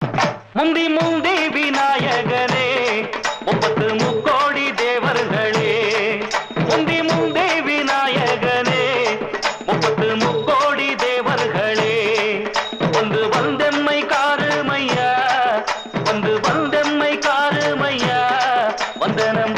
முந்தி முந்தி விநாயகனே முப்பத்து முக்கோடி தேவர்களே. முந்தி முந்தி விநாயகனே முப்பத்து முக்கோடி தேவர்களே. வந்து வந்தெம்மை காருமையா வந்து வந்தெம்மை காருமையா வந்தனம்